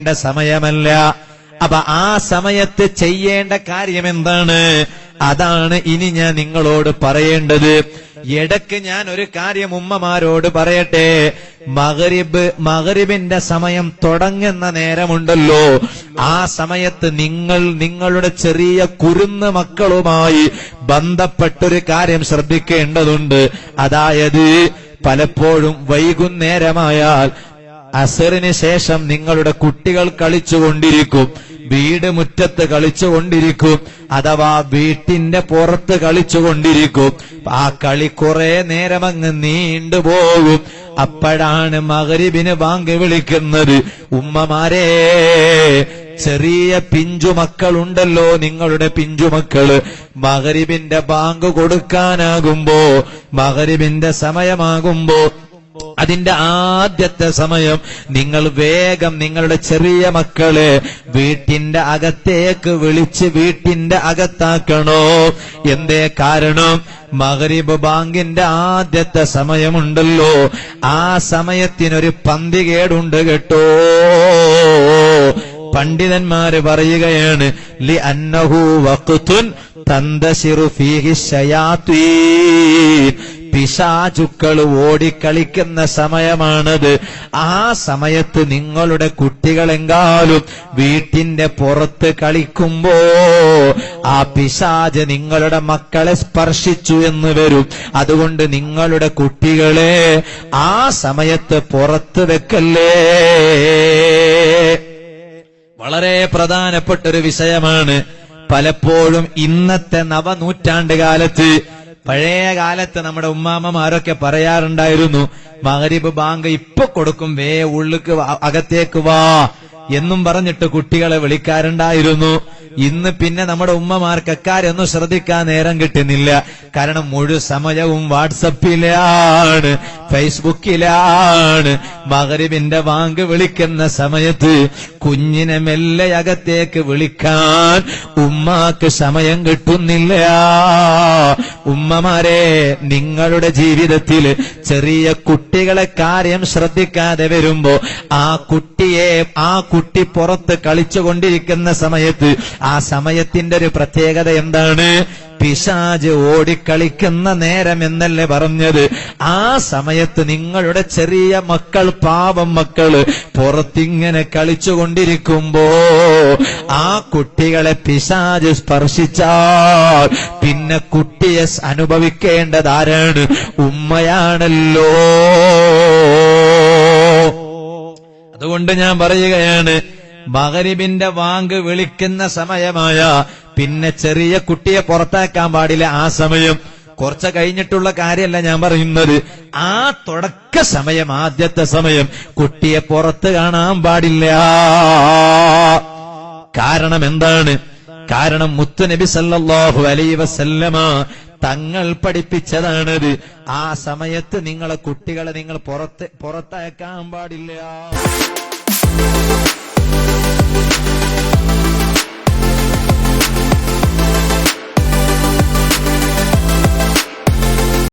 ണ്ട സമയമല്ല. അപ്പൊ ആ സമയത്ത് ചെയ്യേണ്ട കാര്യം എന്താണ് അതാണ് ഇനി ഞാൻ നിങ്ങളോട് പറയേണ്ടത്. ഇടയ്ക്ക് ഞാൻ ഒരു കാര്യം ഉമ്മമാരോട് പറയട്ടെ. മകരിബ് മകരിബിന്റെ സമയം തുടങ്ങുന്ന നേരമുണ്ടല്ലോ. ആ സമയത്ത് നിങ്ങൾ നിങ്ങളുടെ ചെറിയ കുരുന്ന് മക്കളുമായി ബന്ധപ്പെട്ടൊരു കാര്യം ശ്രദ്ധിക്കേണ്ടതുണ്ട്. അതായത് പലപ്പോഴും വൈകുന്നേരമായാൽ അസറിന് ശേഷം നിങ്ങളുടെ കുട്ടികൾ കളിച്ചുകൊണ്ടിരിക്കും. വീട് മുറ്റത്ത് കളിച്ചുകൊണ്ടിരിക്കും. അഥവാ വീട്ടിന്റെ പുറത്ത് കളിച്ചുകൊണ്ടിരിക്കും. ആ കളി കുറെ നേരം അങ്ങ് നീണ്ടുപോകും അപ്പോഴാണ് മകരിബിന് ബാങ്ക് വിളിക്കുന്നത്. ഉമ്മമാരെ ചെറിയ പിഞ്ചുമക്കളുണ്ടല്ലോ നിങ്ങളുടെ പിഞ്ചുമക്കൾ മകരിബിന്റെ ബാങ്ക് കൊടുക്കാനാകുമ്പോ മകരിബിന്റെ സമയമാകുമ്പോ അതിന്റെ ആദ്യത്തെ സമയം നിങ്ങൾ വേഗം നിങ്ങളുടെ ചെറിയ മക്കളെ വീട്ടിന്റെ അകത്തേക്ക് വിളിച്ച് വീട്ടിന്റെ അകത്താക്കണോ? എന്തേ കാരണം? മഹരീബ് ബാങ്കിന്റെ ആദ്യത്തെ സമയമുണ്ടല്ലോ. ആ സമയത്തിനൊരു പന്തികേടുണ്ട് കേട്ടോ. പണ്ഡിതന്മാര് പറയുകയാണ് ലി അന്നഹു വഖ്തുൻ തന്തശിറു ഫീഹി ശയാത്വീൻ പിശാചുക്കൾ ഓടിക്കളിക്കുന്ന സമയമാണത്. ആ സമയത്ത് നിങ്ങളുടെ കുട്ടികളെങ്കാലും വീട്ടിന്റെ പുറത്ത് കളിക്കുമ്പോ ആ പിശാജ് നിങ്ങളുടെ മക്കളെ സ്പർശിച്ചു എന്ന് വരും. അതുകൊണ്ട് നിങ്ങളുടെ കുട്ടികളെ ആ സമയത്ത് പുറത്ത് വെക്കല്ലേ? വളരെ പ്രധാനപ്പെട്ട ഒരു വിഷയമാണ്. പലപ്പോഴും ഇന്നത്തെ നവനൂറ്റാണ്ട് കാലത്ത് പഴയ കാലത്ത് നമ്മുടെ ഉമ്മാമ്മമാരൊക്കെ പറയാറുണ്ടായിരുന്നു മകരീബ് ബാങ്ക് ഇപ്പൊ കൊടുക്കും വേ ഉള്ളിക്ക് അകത്തേക്ക് വാ എന്നും പറഞ്ഞിട്ട് കുട്ടികളെ വിളിക്കാറുണ്ടായിരുന്നു. ഇന്ന് പിന്നെ നമ്മുടെ ഉമ്മമാർക്ക് അക്കാരൊന്നും ശ്രദ്ധിക്കാൻ നേരം കിട്ടുന്നില്ല. കാരണം മുഴു സമയവും വാട്സപ്പിലാണ്. ഫേസ്ബുക്കിലാണ് മകരിബിന്റെ വാങ്ക് വിളിക്കുന്ന സമയത്ത് കുഞ്ഞിനെ മെല്ലെ അകത്തേക്ക് വിളിക്കാൻ ഉമ്മാക്ക് സമയം കിട്ടുന്നില്ല. ഉമ്മമാരെ നിങ്ങളുടെ ജീവിതത്തിൽ ചെറിയ കുട്ടികളെ കാര്യം ശ്രദ്ധിക്കാതെ വരുമ്പോ ആ കുട്ടിയെ ആ കുട്ടി പുറത്ത് കളിച്ചുകൊണ്ടിരിക്കുന്ന സമയത്ത് ആ സമയത്തിന്റെ ഒരു പ്രത്യേകത എന്താണ്? പിശാജ് ഓടിക്കളിക്കുന്ന നേരം എന്നല്ലേ പറഞ്ഞത്? ആ സമയത്ത് നിങ്ങളുടെ ചെറിയ മക്കൾ പാവം മക്കൾ പുറത്തിങ്ങനെ കളിച്ചുകൊണ്ടിരിക്കുമ്പോ ആ കുട്ടികളെ പിശാജ് സ്പർശിച്ചാൽ പിന്നെ കുട്ടിയെ അനുഭവിക്കേണ്ടത് ആരാണ് ഉമ്മയാണല്ലോ. അതുകൊണ്ട് ഞാൻ പറയുകയാണ് മകരിബിന്റെ വാങ്ക് വിളിക്കുന്ന സമയമായ പിന്നെ ചെറിയ കുട്ടിയെ പുറത്താക്കാൻ പാടില്ല ആ സമയം. കുറച്ച് കഴിഞ്ഞിട്ടുള്ള കാര്യമല്ല ഞാൻ പറയുന്നത്. ആ തുടക്ക സമയം ആദ്യത്തെ സമയം കുട്ടിയെ പുറത്ത് കാണാൻ പാടില്ല. കാരണം എന്താണ്? കാരണം മുത്തുനബി സല്ലാഹു അലൈ വസല്ലമ തങ്ങൾ പഠിപ്പിച്ചതാണത്. ആ സമയത്ത് നിങ്ങളെ കുട്ടികളെ നിങ്ങൾ പുറത്ത് പുറത്തയക്കാൻ പാടില്ല.